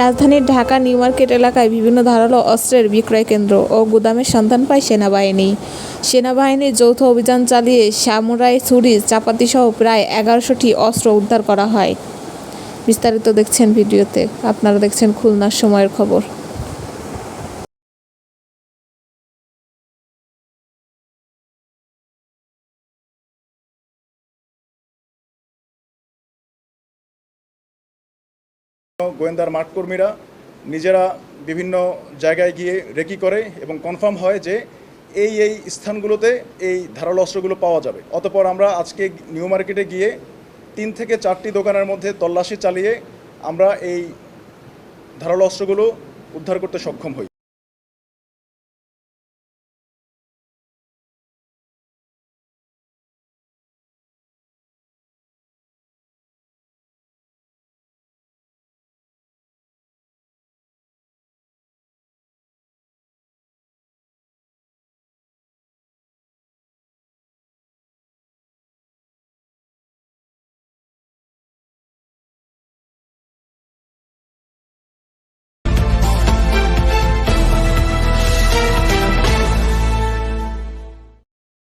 রাজধানীর Dhaka, new market এলাকায় বিভিন্ন ধারালো অস্ত্রের বিক্রয় কেন্দ্র ও গুদামের সন্ধান পায় সেনাবাহিনী। সেনাবাহিনীর যৌথ অভিযান চালিয়ে সামুরাই ছুরি চাপাতিসহ প্রায় এগারোশোটি অস্ত্র উদ্ধার করা হয়। বিস্তারিত দেখছেন ভিডিওতে। আপনারা দেখছেন খুলনার সময়ের খবর। গোয়েন্দার মাঠকর্মীরা নিজেরা বিভিন্ন জায়গায় গিয়ে রেকি করে এবং কনফার্ম হয় যে এই এই স্থানগুলোতে এই ধারালো অস্ত্রগুলো পাওয়া যাবে। অতপর আমরা আজকে নিউ মার্কেটে গিয়ে তিন থেকে চারটি দোকানের মধ্যে তল্লাশি চালিয়ে আমরা এই ধারালো অস্ত্রগুলো উদ্ধার করতে সক্ষম হই।